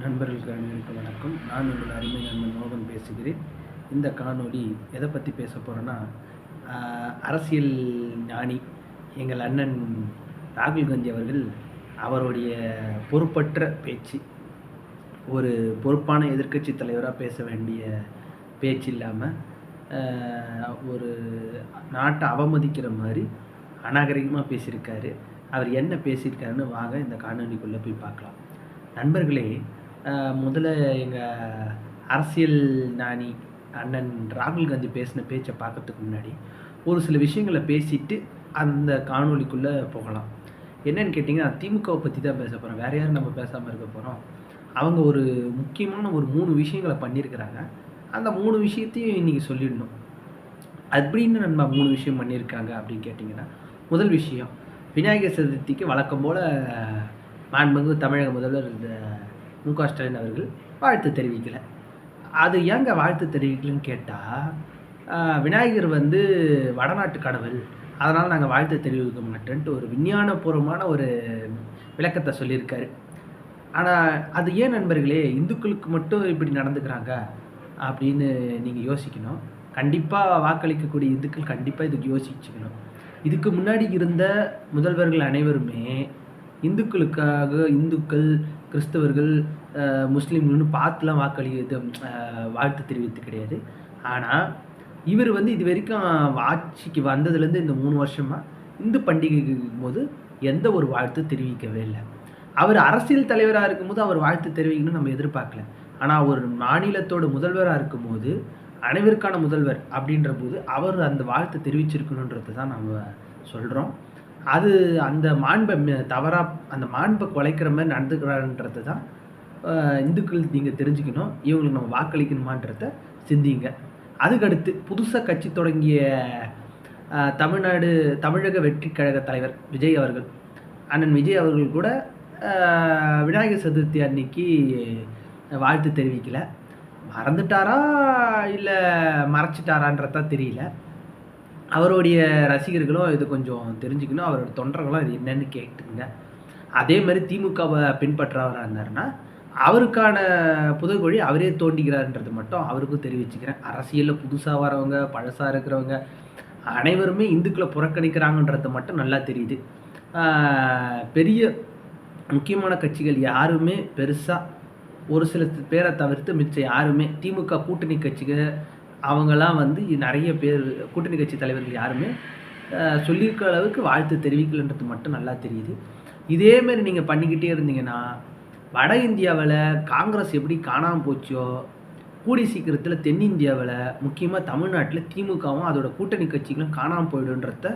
நண்பர்களுக்கு அனைவருக்கும் வணக்கம். நான் உங்கள் அருமை நண்பன் மோகன் பேசுகிறேன். இந்த காணொளி எதை பற்றி பேச போகிறேன்னா அரசியல் ஞானி எங்கள் அண்ணன் ராகுல் காந்தி அவர்கள் அவருடைய பொறுப்பற்ற பேச்சு ஒரு பொறுப்பான எதிர்க்கட்சி தலைவராக பேச வேண்டிய பேச்சு இல்லாமல் ஒரு நாட்டை அவமதிக்கிற மாதிரி அநாகரிகமாக பேசியிருக்காரு. அவர் என்ன பேசியிருக்காருன்னு வாங்க இந்த காணொலிக்குள்ளே போய் பார்க்கலாம். நண்பர்களே முதல்ல எங்கள் அரசியல் ஞானி அண்ணன் ராகுல் காந்தி பேசின பேச்சை பார்க்கறதுக்கு முன்னாடி ஒரு சில விஷயங்களை பேசிட்டு அந்த காணொலிக்குள்ளே போகலாம். என்னன்னு கேட்டிங்கன்னா திமுகவை பற்றி தான் பேச போகிறோம் வேறு யாரும் நம்ம பேசாமல் இருக்க போகிறோம் அவங்க ஒரு முக்கியமான ஒரு மூணு விஷயங்களை பண்ணியிருக்கிறாங்க. அந்த மூணு விஷயத்தையும் இன்றைக்கி சொல்லிடணும். அப்படின்னு நம்ம மூணு விஷயம் பண்ணியிருக்காங்க அப்படின்னு கேட்டிங்கன்னா முதல் விஷயம் விநாயகர் சதுர்த்திக்கு வழக்கம் போல் மாண்புமிகு தமிழக முதல்வர் இந்த மு க ஸ்டாலின் அவர்கள் வாழ்த்து தெரிவிக்கலை. அது ஏங்க வாழ்த்து தெரிவிக்கலன்னு கேட்டால் விநாயகர் வந்து வடநாட்டு கடவுள். அதனால் நாங்கள் வாழ்த்து தெரிவிக்க மாட்டேன்ட்டு ஒரு விஞ்ஞானபூர்வமான ஒரு விளக்கத்தை சொல்லியிருக்காரு. ஆனால் அது ஏன் நண்பர்களே இந்துக்களுக்கு மட்டும் இப்படி நடந்துக்கிறாங்க அப்படின்னு நீங்கள் யோசிக்கணும். கண்டிப்பாக வாக்களிக்கக்கூடிய இந்துக்கள் கண்டிப்பாக இதுக்கு யோசிச்சுக்கணும். இதுக்கு முன்னாடி இருந்த முதல்வர்கள் அனைவருமே இந்துக்களுக்காக இந்துக்கள் கிறிஸ்தவர்கள் முஸ்லீம்கள்னு பார்த்துலாம் வாக்களியது வாழ்த்து தெரிவித்து கிடையாது. ஆனால் இவர் வந்து இது வரைக்கும் ஆட்சிக்கு வந்ததுலேருந்து இந்த மூணு வருஷமாக இந்து பண்டிகைக்கு போது எந்த ஒரு வாழ்த்து தெரிவிக்கவே இல்லை. அவர் அரசியல் தலைவராக இருக்கும்போது அவர் வாழ்த்து தெரிவிக்கணும்னு நம்ம எதிர்பார்க்கல. ஆனால் ஒரு மாநிலத்தோட முதல்வராக இருக்கும்போது அனைவருக்கான முதல்வர் அப்படின்ற போது அவர் அந்த வாழ்த்து தெரிவிச்சிருக்கணுன்றது தான் நம்ம சொல்கிறோம் அது அந்த மாண்பை தவறாக அந்த மாண்பை குலைக்கிற மாதிரி நடந்துக்கிறான்றது தான் இந்துக்கள் நீங்கள் தெரிஞ்சுக்கணும். இவங்களுக்கு நம்ம வாக்களிக்கணுமான்றத சிந்திங்க. அதுக்கடுத்து புதுசாக கட்சி தொடங்கிய தமிழ்நாடு தமிழக வெற்றி கழக தலைவர் விஜய் அவர்கள். அண்ணன் விஜய் அவர்கள் கூட விநாயகர் சதுர்த்தி அன்னைக்கு வாழ்த்து தெரிவிக்கலை. மறந்துட்டாரா? இல்லை மறைச்சிட்டாரான்றதான் தெரியல. அவருடைய ரசிகர்களும் இது கொஞ்சம் தெரிஞ்சுக்கணும் அவரோட தொண்டர்களும் இது என்னன்னு கேட்டுங்க அதே மாதிரி திமுகவை பின்பற்றவராக இருந்தாருன்னா அவருக்கான புதுகொழி அவரே தோண்டிக்கிறாருன்றது மட்டும் அவருக்கும் தெரிவிச்சுக்கிறேன். அரசியலில் புதுசாக வரவங்க பழசாக இருக்கிறவங்க அனைவருமே இந்துக்களை புறக்கணிக்கிறாங்கன்றது மட்டும் நல்லா தெரியுது. பெரிய முக்கியமான கட்சிகள் யாருமே பெருசாக ஒரு சில பேரை தவிர்த்து மிச்சம் யாருமே திமுக கூட்டணி கட்சிகள் அவங்கெல்லாம் வந்து நிறைய பேர் கூட்டணி கட்சி தலைவர்கள் யாருமே சொல்லியிருக்க அளவுக்கு வாழ்த்து தெரிவிக்கலன்றது மட்டும் நல்லா தெரியுது. இதேமாரி நீங்கள் பண்ணிக்கிட்டே இருந்தீங்கன்னா வட இந்தியாவில் காங்கிரஸ் எப்படி காணாமல் போச்சோ கூடி சீக்கிரத்தில் தென்னிந்தியாவில் முக்கியமாக தமிழ்நாட்டில் திமுகவும் அதோட கூட்டணி கட்சிகளும் காணாமல் போயிடுன்றத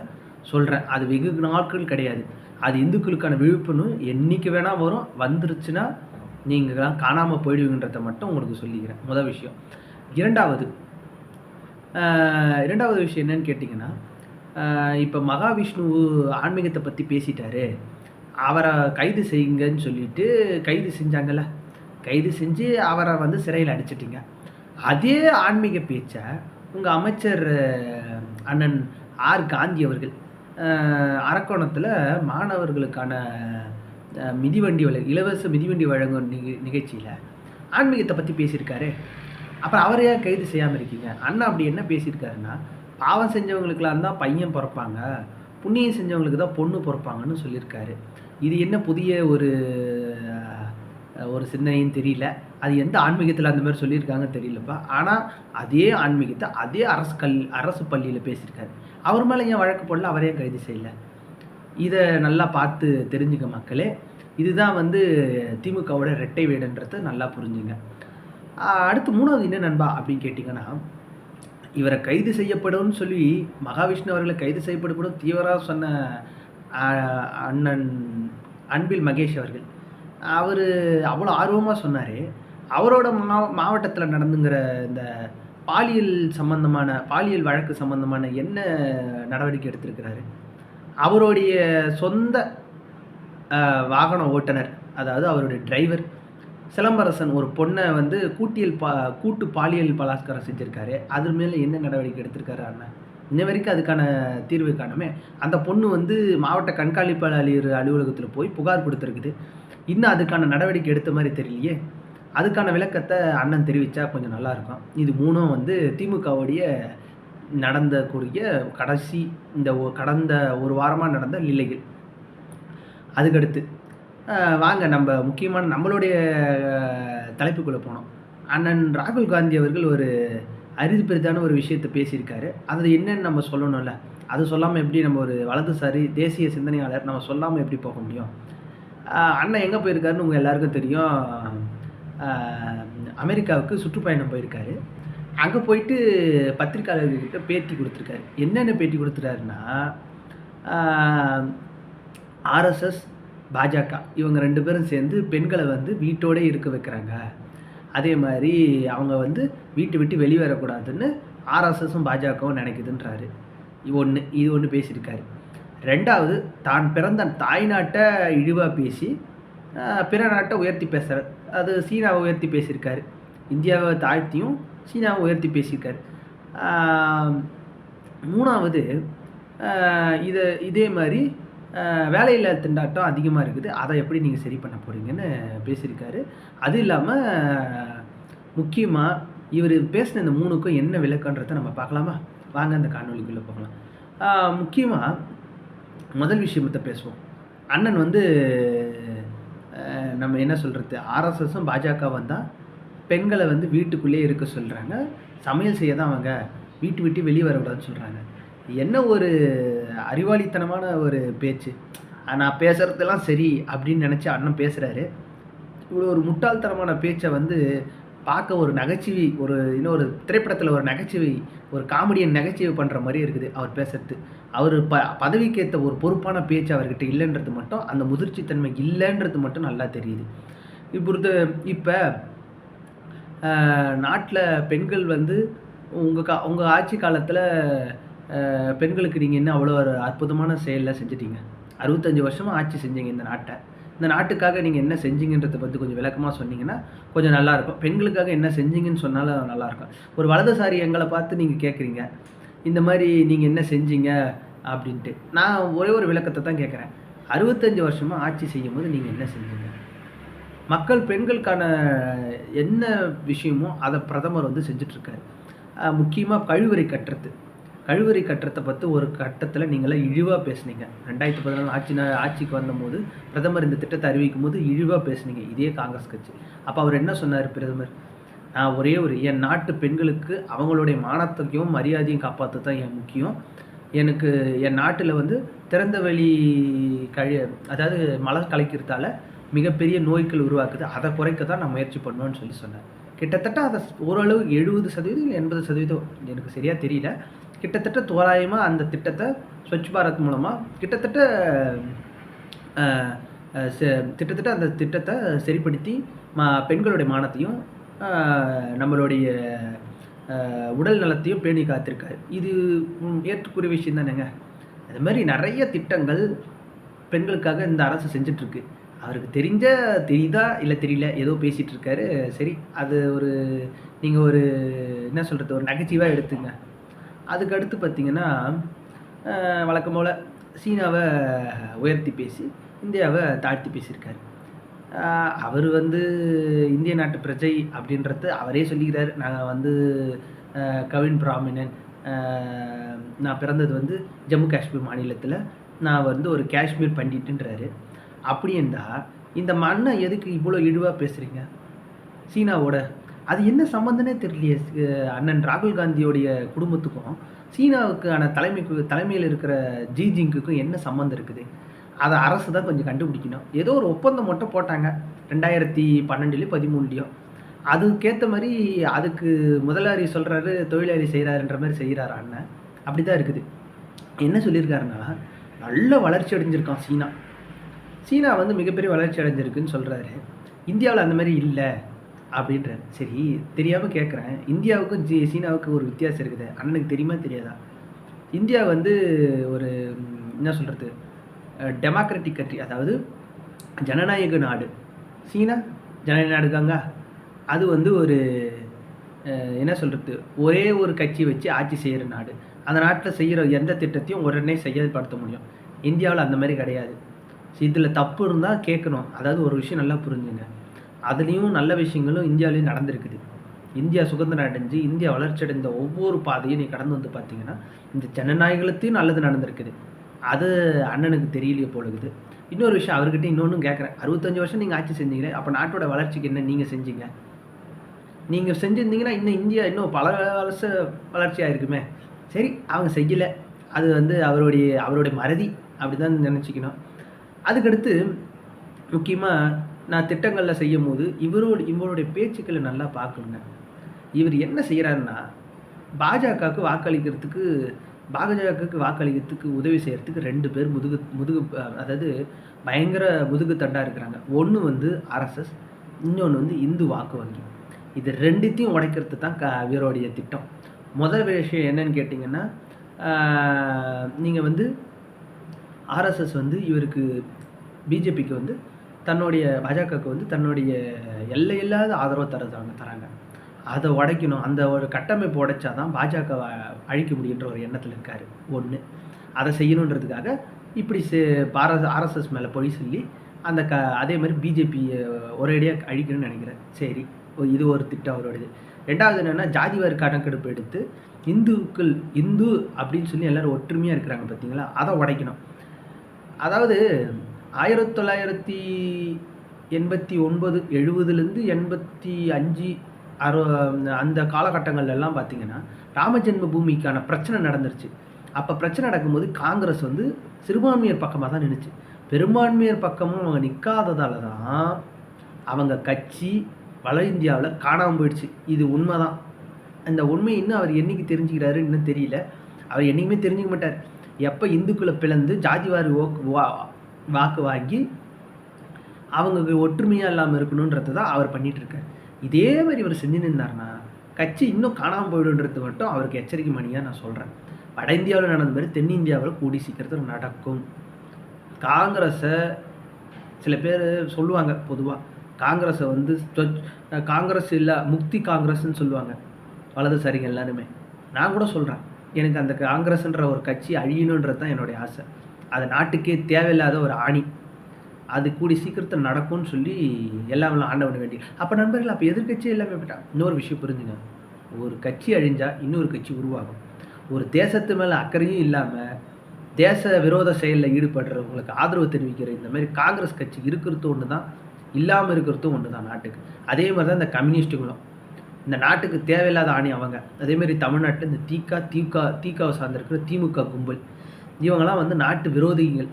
சொல்கிறேன் அது வெகு நாட்கள் கிடையாது. அது இந்துக்களுக்கான விழிப்புணர்வு என்றைக்கு வேணால் வரும் வந்துருச்சுன்னா நீங்கள்லாம் காணாமல் போயிடுவீங்கன்றத மட்டும் உங்களுக்கு சொல்லிக்கிறேன். முதல் விஷயம். இரண்டாவது இரண்டாவது விஷயம் என்னன்னு கேட்டிங்கன்னா இப்போ மகாவிஷ்ணு ஆன்மீகத்தை பற்றி பேசிட்டாரு. அவரை கைது செய்யுங்கன்னு சொல்லிட்டு கைது செஞ்சாங்கல்ல? கைது செஞ்சு அவரை வந்து சிறையில் அடிச்சிட்டிங்க. அதே ஆன்மீக பேச்சை உங்கள் அமைச்சர் அண்ணன் ஆர். காந்தி அவர்கள் அரக்கோணத்தில் மாணவர்களுக்கான மிதிவண்டி வழ இலவச மிதிவண்டி வழங்கும் நிக நிகழ்ச்சியில் ஆன்மீகத்தை பற்றி பேசியிருக்காரு. அப்புறம் அவரையே ஏன் கைது செய்யாமல் இருக்கீங்க? அண்ணா அப்படி என்ன பேசியிருக்காருன்னா பாவம் செஞ்சவங்களுக்கெல்லாம் தான் பையன் பிறப்பாங்க. புண்ணியம் செஞ்சவங்களுக்கு தான் பொண்ணு பிறப்பாங்கன்னு சொல்லியிருக்காரு. இது என்ன புதிய ஒரு ஒரு சிந்தனைன்னு தெரியல. அது எந்த ஆன்மீகத்தில் அந்த மாதிரி சொல்லியிருக்காங்கன்னு தெரியலப்பா. ஆனால் அதே ஆன்மீகத்தை அதே அரசு கல் அரசு பள்ளியில் பேசியிருக்காரு. அவர் மேலே ஏன் வழக்கு போடல? அவரே கைது செய்யல? இதை நல்லா பார்த்து தெரிஞ்சுக்க மக்களே. இதுதான் வந்து திமுகவோட ரெட்டை வீடுன்றதை நல்லா புரிஞ்சுங்க. அடுத்து மூணாவது என்ன நண்பா அப்படின்னு கேட்டிங்கன்னா இவரை கைது செய்யப்படும்னு சொல்லி மகாவிஷ்ணு அவர்களை கைது செய்யப்படும் தீவிரம் சொன்ன அண்ணன் அன்பில் மகேஷ் அவர்கள். அவர் அவ்வளோ ஆர்வமாக சொன்னார். அவரோட மா மாவட்டத்தில் நடந்துங்கிற இந்த பாலியல் சம்பந்தமான பாலியல் வழக்கு சம்பந்தமான என்ன நடவடிக்கை எடுத்திருக்கிறாரு? அவருடைய சொந்த வாகன ஓட்டுநர் அதாவது அவருடைய டிரைவர் சிலம்பரசன் ஒரு பொண்ணை வந்து கூட்டியல் பா கூட்டு பாலியல் பலாத்காரம் செஞ்சுருக்காரு. அது மேலே என்ன நடவடிக்கை எடுத்திருக்காரு அண்ணன் இன்ன வரைக்கும் அதுக்கான தீர்வு காணுமே அந்த பொண்ணு வந்து மாவட்ட கண்காணிப்பாளர் அலுவலகத்தில் போய் புகார் கொடுத்துருக்குது. இன்னும் அதுக்கான நடவடிக்கை எடுத்த மாதிரி தெரியலையே. அதுக்கான விளக்கத்தை அண்ணன் தெரிவித்தா கொஞ்சம் நல்லாயிருக்கும் இது மூணும் வந்து திமுகவுடைய நடந்தக்கூடிய கடைசி இந்த கடந்த ஒரு வாரமாக நடந்த நிலைகள். அதுக்கடுத்து வாங்க நம்ம முக்கியமான நம்மளுடைய தலைப்புக்குள்ளே போனோம். அண்ணன் ராகுல் காந்தி அவர்கள் ஒரு அரிது பெரிதான ஒரு விஷயத்தை பேசியிருக்காரு. அது என்னன்னு நம்ம சொல்லணும்ல? அது சொல்லாமல் எப்படி நம்ம ஒரு வலதுசாரி தேசிய சிந்தனையாளர் நம்ம சொல்லாமல் எப்படி போக முடியும்? அண்ணன் எங்கே போயிருக்காருன்னு உங்கள் எல்லாருக்கும் தெரியும். அமெரிக்காவுக்கு சுற்றுப்பயணம் போயிருக்காரு. அங்கே போயிட்டு பத்திரிக்கையாளர்கிட்ட பேட்டி கொடுத்துருக்காரு. என்னென்ன பேட்டி கொடுத்துட்டாருன்னா ஆர்எஸ்எஸ் பாஜக. இவங்க ரெண்டு பேரும் சேர்ந்து பெண்களை வந்து வீட்டோடே இருக்க வைக்கிறாங்க. அதே மாதிரி அவங்க வந்து வீட்டை விட்டு வெளியே வரக்கூடாதுன்னு ஆர்எஸ்எஸும் பாஜகவும் நினைக்குதுன்றாரு. ஒன்று இது ஒன்று பேசியிருக்காரு. ரெண்டாவது தான் பிறந்த தாய்நாட்டை இழிவாக பேசி பிற நாட்டை உயர்த்தி பேசுகிறார் அது சீனாவை உயர்த்தி பேசியிருக்காரு. இந்தியாவை தாழ்த்தியும் சீனாவை உயர்த்தி பேசியிருக்காரு. மூணாவது இதை இதே மாதிரி வேலையில்லா திண்டாட்டம் அதிகமாக இருக்குது. அதை எப்படி நீங்கள் சரி பண்ண போகிறீங்கன்னு பேசியிருக்காரு. அது இல்லாமல் முக்கியமாக இவர் பேசின இந்த மூணுக்கும் என்ன விளக்கன்றதை நம்ம பார்க்கலாமா? வாங்க அந்த காணொலிக்குள்ளே போகலாம். முக்கியமாக முதல் விஷயத்தை பேசுவோம். அண்ணன் வந்து நம்ம என்ன சொல்கிறது ஆர்எஸ்எஸும் பாஜகவும் தான் பெண்களை வந்து வீட்டுக்குள்ளேயே இருக்க சொல்கிறாங்க சமையல் செய்ய தான் அவங்க. வீட்டு விட்டு வெளியே வரக்கூடாதுன்னு சொல்கிறாங்க என்ன ஒரு அறிவாளித்தனமான ஒரு பேச்சு. நான் பேசுகிறதெல்லாம் சரி அப்படின்னு நினச்சி அண்ணன் பேசுகிறாரு இவ்வளோ ஒரு முட்டாள்தனமான பேச்சை வந்து பார்க்க ஒரு நகைச்சுவை ஒரு இன்னொரு திரைப்படத்தில் ஒரு நகைச்சுவை ஒரு காமெடியன் நகைச்சுவை பண்ணுற மாதிரி இருக்குது அவர் பேசுறது. அவர் ப பதவிக்கேற்ற ஒரு பொறுப்பான பேச்சு அவர்கிட்ட இல்லைன்றது மட்டும் அந்த முதிர்ச்சித்தன்மை இல்லைன்றது மட்டும் நல்லா தெரியுது. இப்பொழுது இப்போ நாட்டில் பெண்கள் வந்து உங்கள் கா உங்கள் ஆட்சி காலத்தில் பெண்களுக்கு நீங்கள் என்ன அவ்வளோ ஒரு அற்புதமான செயலில் செஞ்சிட்டீங்க? அறுபத்தஞ்சு வருஷமாக ஆட்சி செஞ்சீங்க இந்த நாட்டை. இந்த நாட்டுக்காக நீங்கள் என்ன செஞ்சீங்கன்றதை பற்றி கொஞ்சம் விளக்கமாக சொன்னீங்கன்னா கொஞ்சம் நல்லாயிருக்கும் பெண்களுக்காக என்ன செஞ்சீங்கன்னு சொன்னாலும் நல்லாயிருக்கும் ஒரு வலதுசாரி எங்களை பார்த்து நீங்கள் கேட்குறீங்க இந்த மாதிரி நீங்கள் என்ன செஞ்சீங்க அப்படின்ட்டு. நான் ஒரே ஒரு விளக்கத்தை தான் கேட்குறேன் அறுபத்தஞ்சு வருஷமாக ஆட்சி செய்யும் போது நீங்கள் என்ன செஞ்சீங்க? மக்கள் பெண்களுக்கான என்ன விஷயமோ அதை பிரதமர் வந்து செஞ்சிட்ருக்காரு முக்கியமாக கழிவுறை கட்டுறது. கழுவறை கட்டத்தை பற்றி ஒரு கட்டத்தில் நீங்களாம் இழிவாக பேசுனீங்க. ரெண்டாயிரத்தி பதினாலு ஆட்சி ஆட்சிக்கு வந்தபோது பிரதமர் இந்த திட்டத்தை அறிவிக்கும் போது இழிவாக பேசுனீங்க. இதே காங்கிரஸ் கட்சி. அப்போ அவர் என்ன சொன்னார் பிரதமர்? நான் ஒரே ஒரு என் நாட்டு பெண்களுக்கு அவங்களுடைய மானத்தையும் மரியாதையும் காப்பாற்ற தான் என் முக்கியம். எனக்கு என் நாட்டில் வந்து திறந்த வெளி கழி அதாவது மலர் கலைக்கிறதால மிகப்பெரிய நோய்கள் உருவாக்குது. அதை குறைக்க தான் நான் முயற்சி பண்ணுவேன்னு சொல்லி சொன்னேன் கிட்டத்தட்ட அதை ஓரளவு எழுபது சதவீதம் எண்பது சதவீதம் எனக்கு சரியாக தெரியல. கிட்டத்தட்ட தோராயமாக அந்த திட்டத்தை ஸ்வச் பாரத் மூலமாக கிட்டத்தட்ட கிட்டத்தட்ட அந்த திட்டத்தை சரிப்படுத்தி மா பெண்களுடைய மானத்தையும் நம்மளுடைய உடல் நலத்தையும் பேணி காத்திருக்காரு. இது ஏற்றுக்குரிய விஷயம் தானேங்க. அது மாதிரி நிறைய திட்டங்கள் பெண்களுக்காக இந்த அரசு செஞ்சிட்ருக்கு. அவருக்கு தெரிஞ்ச தெரியுதா இல்லை தெரியல ஏதோ பேசிகிட்டு இருக்காரு சரி அது ஒரு நீங்கள் ஒரு என்ன சொல்கிறது ஒரு நகைச்சுவாக எடுத்துங்க. அதுக்கடுத்து பார்த்தீங்கன்னா வழக்கம் போல் சீனாவை உயர்த்தி பேசி இந்தியாவை தாழ்த்தி பேசியிருக்காரு. அவர் வந்து இந்திய நாட்டு பிரஜை அப்படின்றது அவரே சொல்லிக்கிறார். நான் வந்து கவின் பிராமினன் நான் பிறந்தது வந்து ஜம்மு காஷ்மீர் மாநிலத்தில் நான் வந்து ஒரு காஷ்மீர் பண்டிட்டுன்றாரு. அப்படி இருந்தால் இந்த மண்ணை எதுக்கு இவ்வளோ இழிவாக பேசுகிறீங்க சீனாவோட அது என்ன சம்மந்தனே தெரியலையே அண்ணன் ராகுல் காந்தியோடைய குடும்பத்துக்கும் சீனாவுக்கான தலைமைக்கு தலைமையில் இருக்கிற ஜி ஜிங்குக்கும் என்ன சம்மந்தம் இருக்குது? அதை அரசு தான் கொஞ்சம் கண்டுபிடிக்கணும். ஏதோ ஒரு ஒப்பந்தம் மட்டும் போட்டாங்க ரெண்டாயிரத்தி பன்னெண்டுலேயும் பதிமூணுலேயும். அதுக்கேற்ற மாதிரி அதுக்கு முதலாளி சொல்கிறாரு தொழிலாளி செய்கிறாருன்ற மாதிரி செய்கிறாரு அண்ணன். அப்படி தான் இருக்குது. என்ன சொல்லியிருக்காருன்னா நல்ல வளர்ச்சி அடைஞ்சிருக்கான் சீனா. சீனா வந்து மிகப்பெரிய வளர்ச்சி அடைஞ்சிருக்குன்னு சொல்கிறாரு இந்தியாவில் அந்த மாதிரி இல்லை. அப்படின்றாரு. சரி தெரியாமல் கேட்குறேன் இந்தியாவுக்கும் ஜி சீனாவுக்கும் ஒரு வித்தியாசம் இருக்குது. அண்ணனுக்கு தெரியுமா தெரியாதா? இந்தியா வந்து ஒரு என்ன சொல்கிறது டெமோக்ராட்டிக் கண்ட்ரி அதாவது ஜனநாயக நாடு. சீனா ஜனநாயக நாடுக்காங்க அது வந்து ஒரு என்ன சொல்கிறது ஒரே ஒரு கட்சி வச்சு ஆட்சி செய்கிற நாடு. அந்த நாட்டில் செய்கிற எந்த திட்டத்தையும் உடனே செயல்படுத்த முடியும். இந்தியாவில் அந்த மாதிரி கிடையாது. இதில் தப்பு இருந்தால் கேட்கணும் அதாவது ஒரு விஷயம் நல்லா புரிஞ்சுங்க. அதுலேயும் நல்ல விஷயங்களும் இந்தியாவிலையும் நடந்திருக்குது. இந்தியா சுதந்திரம் அடைஞ்சு இந்தியா வளர்ச்சி அடைந்த ஒவ்வொரு பாதையும் நீ கடந்து வந்து பார்த்தீங்கன்னா இந்த ஜனநாயகத்தையும் நல்லது நடந்திருக்குது. அது அண்ணனுக்கு தெரியலையே போலுக்குது. இன்னொரு விஷயம் அவர்கிட்ட இன்னொன்றும் கேட்குறேன் அறுபத்தஞ்சு வருஷம் நீங்கள் ஆட்சி செஞ்சீங்களே அப்போ நாட்டோட வளர்ச்சிக்கு என்ன நீங்கள் செஞ்சீங்க? நீங்கள் செஞ்சுருந்தீங்கன்னா இன்னும் இந்தியா இன்னும் பல வருஷ வளர்ச்சியாக இருக்குமே சரி அவங்க செய்யலை. அது வந்து அவருடைய அவருடைய மறதி. அப்படி தான் நினச்சிக்கணும். அதுக்கடுத்து முக்கியமாக நான் திட்டங்களில் செய்யும் போது இவரோட இவருடைய பேச்சுக்களை நல்லா பார்க்கணுங்க. இவர் என்ன செய்கிறாருன்னா பாஜகவுக்கு வாக்களிக்கிறதுக்கு பாஜகவுக்கு வாக்களிக்கிறதுக்கு உதவி செய்கிறதுக்கு ரெண்டு பேர் முதுகு முதுகு அதாவது பயங்கர முதுகு தண்டாக இருக்கிறாங்க. ஒன்று வந்து ஆர்எஸ்எஸ் இன்னொன்று வந்து இந்து வாக்கு வங்கி. இது ரெண்டுத்தையும் உடைக்கிறது தான் க இவருடைய திட்டம். முதல் விஷயம் என்னன்னு கேட்டிங்கன்னா நீங்கள் வந்து ஆர்எஸ்எஸ் வந்து இவருக்கு பிஜேபிக்கு வந்து தன்னுடைய பாஜகவுக்கு வந்து தன்னுடைய எல்லையில்லாத ஆதரவு தரதாங்க தராங்க அதை உடைக்கணும். அந்த ஒரு கட்டமைப்பு உடைச்சா தான் பாஜகவை அழிக்க முடியுன்ற ஒரு எண்ணத்தில் இருக்கார். ஒன்று அதை செய்யணுன்றதுக்காக இப்படி பாரத ஆர்எஸ்எஸ் மேலே பொய் சொல்லி அந்த க அதே மாதிரி பிஜேபியை ஒரேடியாக அழிக்கணும்னு நினைக்கிறேன். சரி ஓ, இது ஒரு திட்டம் அவரோடது ரெண்டாவது என்னென்னா ஜாதிவாரி கணக்கெடுப்பு எடுத்து இந்துக்கள் இந்து அப்படின்னு சொல்லி எல்லோரும் ஒற்றுமையாக இருக்கிறாங்க பார்த்தீங்களா அதை உடைக்கணும். அதாவது ஆயிரத்தி தொள்ளாயிரத்தி எண்பத்தி ஒன்பது எழுபதுலேருந்து எண்பத்தி அஞ்சு அறு அந்த காலகட்டங்கள்லாம் பார்த்திங்கன்னா ராமஜென்ம பூமிக்கான பிரச்சனை நடந்துருச்சு. அப்போ பிரச்சனை நடக்கும்போது காங்கிரஸ் வந்து சிறுபான்மையர் பக்கமாக தான் நின்றுச்சு பெரும்பான்மையர் பக்கமும் அவங்க நிற்காததால தான் அவங்க கட்சி வட இந்தியாவில் காணாமல் போயிடுச்சு. இது உண்மை தான் அந்த உண்மை இன்னும் அவர் என்னைக்கு தெரிஞ்சுக்கிறாரு இன்னும் தெரியல. அவர் என்றைக்குமே தெரிஞ்சுக்க மாட்டார். எப்போ இந்துக்களை பிளந்து ஜாதிவாரி ஓக்கு வா வாக்கு வாங்கி அவங்க ஒற்றுமையாக இல்லாமல் இருக்கணுன்றது தான் அவர் பண்ணிகிட்ருக்கார் இதே மாதிரி இவர் செஞ்சு நின்றாருன்னா கட்சி இன்னும் காணாமல் போயிடுன்றது மட்டும் அவருக்கு எச்சரிக்கை மணியாக நான் சொல்கிறேன் வட இந்தியாவில் நடந்த மாதிரி தென்னிந்தியாவில் கூடி சீக்கிரத்தில் நடக்கும். காங்கிரஸை சில பேர் சொல்லுவாங்க பொதுவாக காங்கிரஸை வந்து காங்கிரஸ் இல்லை முக்தி காங்கிரஸ்ன்னு சொல்லுவாங்க. வலதுசாரிங்க எல்லாருமே. நான் கூட சொல்கிறேன் எனக்கு அந்த காங்கிரஸ்ன்ற ஒரு கட்சி அழியணுன்றது தான் என்னுடைய ஆசை. அது நாட்டுக்கே தேவையில்லாத ஒரு ஆணி. அது கூடி சீக்கிரத்தில் நடக்கும்னு சொல்லி எல்லாம் ஆண்டவன வேண்டிய அப்போ நண்பர்கள் அப்போ எதிர்க்கட்சி எல்லாமே போயிட்டா இன்னொரு விஷயம் புரிஞ்சுங்க. ஒரு கட்சி அழிஞ்சால் இன்னொரு கட்சி உருவாகும். ஒரு தேசத்து மேலே அக்கறையும் இல்லாமல் தேச விரோத செயலில் ஈடுபடுறவங்களுக்கு ஆதரவு தெரிவிக்கிற இந்த மாதிரி காங்கிரஸ் கட்சி இருக்கிறதும் ஒன்று தான் இல்லாமல் இருக்கிறதும் ஒன்று தான் நாட்டுக்கு. அதே மாதிரி தான் இந்த கம்யூனிஸ்ட்டுகளும் இந்த நாட்டுக்கு தேவையில்லாத ஆணி அவங்க. அதேமாரி தமிழ்நாட்டில் இந்த தீகா தீகா தீகாவை சார்ந்திருக்கிற திமுக கும்பல். இவங்களாம் வந்து நாட்டு விரோதிகள்.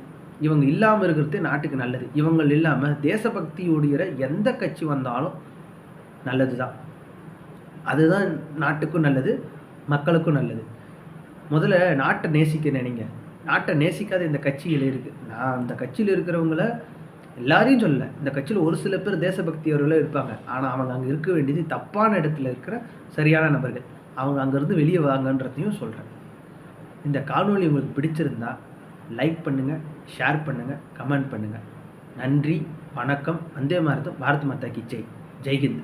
இவங்க இல்லாமல் இருக்கிறதே நாட்டுக்கு நல்லது. இவங்கள் இல்லாமல் தேசபக்தியுடைய எந்த கட்சி வந்தாலும் நல்லது தான் அதுதான் நாட்டுக்கும் நல்லது மக்களுக்கும் நல்லது. முதல்ல நாட்டை நேசிக்க நினைங்க நாட்டை நேசிக்காத இந்த கட்சிகள் இருக்குது நான் அந்த கட்சியில் இருக்கிறவங்கள எல்லாரையும் சொல்லலை. இந்த கட்சியில் ஒரு சில பேர் தேசபக்தியவர்களும் இருப்பாங்க. ஆனால் அவங்க அங்கே இருக்க வேண்டியது தப்பான இடத்துல இருக்கிற சரியான நபர்கள். அவங்க அங்கேருந்து வெளியே வாங்கன்றதையும் சொல்கிறேன் இந்த காணொளி உங்களுக்கு பிடிச்சிருந்தா லைக் பண்ணுங்கள் ஷேர் பண்ணுங்கள் கமெண்ட் பண்ணுங்கள் நன்றி வணக்கம். வந்தே மாரதம் பாரத் மாதா கி ஜெய். ஜெய்ஹிந்த்.